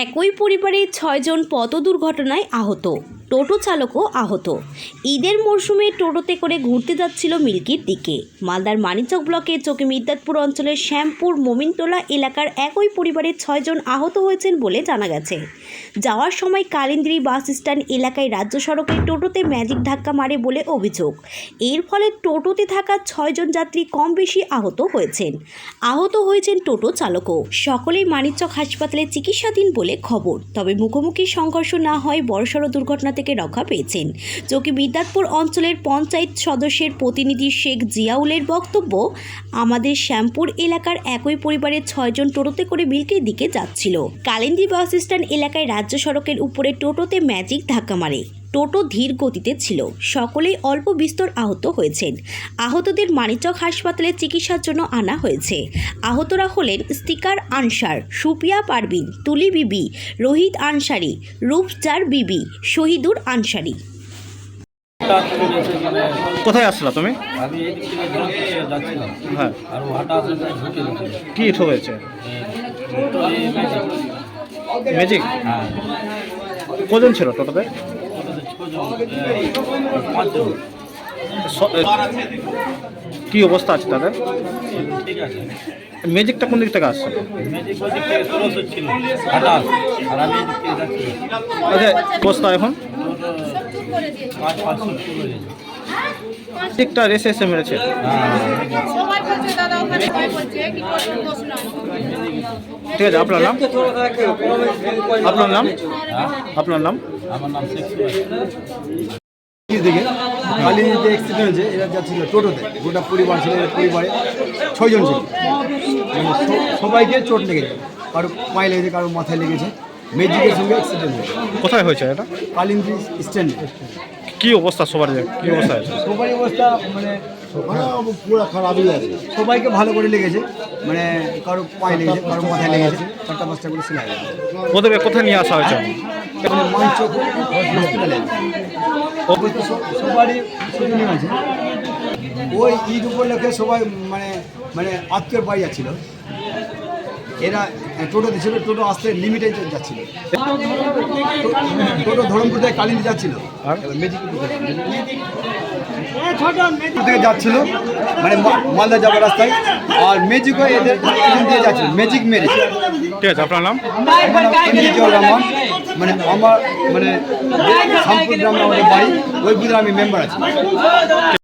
একই পরিবারের ছয়জন পথ দুর্ঘটনায় আহত। টোটো চালকও আহত। ঈদের মরশুমে টোটোতে করে ঘুরতে যাচ্ছিল মিল্কির দিকে। মালদার মানিচক ব্লকের চকে মিদ্দাতপুর অঞ্চলের শ্যামপুর মোমিনটোলা এলাকার একই পরিবারের ছয়জন আহত হয়েছেন বলে জানা গেছে। যাওয়ার সময় কালিন্দ্রি বাস স্ট্যান্ড এলাকায় রাজ্য সড়কে টোটোতে ম্যাজিক ধাক্কা মারে বলে অভিযোগ। এর ফলে টোটোতে থাকা ছয়জন যাত্রী কম বেশি আহত হয়েছেন। আহত হয়েছেন টোটো চালকও। সকলেই মানিকচক হাসপাতালে চিকিৎসাধীন বলে খবর। তবে মুখোমুখি সংঘর্ষ না হয় বড়সড় দুর্ঘটনা থেকে রক্ষা পেয়েছেন। চকি বিদ্যাতপুর অঞ্চলের পঞ্চায়েত সদস্যের প্রতিনিধি শেখ জিয়াউলের বক্তব্য, আমাদের শ্যামপুর এলাকার একই পরিবারের ছয়জন টোটোতে করে বিলকের দিকে যাচ্ছিল। কালিন্দি বাস স্ট্যান্ড এলাকায় রাজ্য সড়কের উপরে টোটোতে ম্যাজিক ধাক্কা মারে। টোটো ধীর গতিতে ছিল। সকলেই অল্প বিস্তর আহত হয়েছেন। আহতদের মানিচক হাসপাতালে চিকিৎসার জন্য আনা হয়েছে। আহতরা হলেন স্টিকার আনসার সুপিয়া পারবিন তুলি বিবি রোহিত আনসারি রূপজার বিবি শহীদুর আনসারি। কোথায় আসছিলা তুমি? আমি এদিক থেকে জল থেকে যাচ্ছিলাম। হ্যাঁ। আর ও হঠাৎ ঢুকে গেছে। কি হয়েছে? ম্যাজিক ম্যাজিক হ্যাঁ। কজন ছিল টোটোতে? কি অবস্থা আছে তাদের? ঠিক ম্যাজিকটা কোন দিক থেকে আসছে? আচ্ছা অবস্থা এখন। ম্যাজিকটা রেসে এসে মেরেছে ঠিক আছে আপনার নাম? আপনার নাম? আপনার নাম? আমার নাম দিকে কালী যে অ্যাক্সিডেন্ট হয়েছে এরা যাচ্ছিল টোটোতে। গোটা পরিবার ছিল পরিবারে ছয়জন ছিল। মানে সবাইকে চোট লেগেছে। কারও পায়ে লেগেছে কারও মাথায় লেগেছে। ম্যাজিকের সঙ্গে অ্যাক্সিডেন্ট হয়েছে। কোথায় হয়েছে এটা? কালিন্দি স্ট্যান্ড কি অবস্থা সবার? কি অবস্থা? আছে সবারই অবস্থা মানে পুরো খারাপই আছে সবাইকে ভালো করে লেগেছে মানে কারও পায়ে লেগেছে কারও মাথায় লেগেছে চারটা পাঁচটা করে সেলাই গেছে। ওদেরকে কোথায় নিয়ে আসা হয়েছে? মানে মানচক সব- সবারই আছে। ওই ঈদ উপলক্ষে সবাই মানে মানে আত্মীয় বাড়ি যাচ্ছিল। এরা টোটো দিচ্ছিল টোটো আসতে লিমিটে যাচ্ছিল। টোটো ধরমপুর থেকে কালিন্দি যাচ্ছিল। আর? থেকে- যাচ্ছিল মানে মালদা যাওয়ার রাস্তায়। আর মেজিকও এদের দিয়ে যাচ্ছিল ম্যাজিক মেরে। ঠিক আছে আপনার নাম? রহমান মানে আমার মানে শামপুর গ্রামে আমাদের বাড়ি ওই বুধে আমি মেম্বার আছি।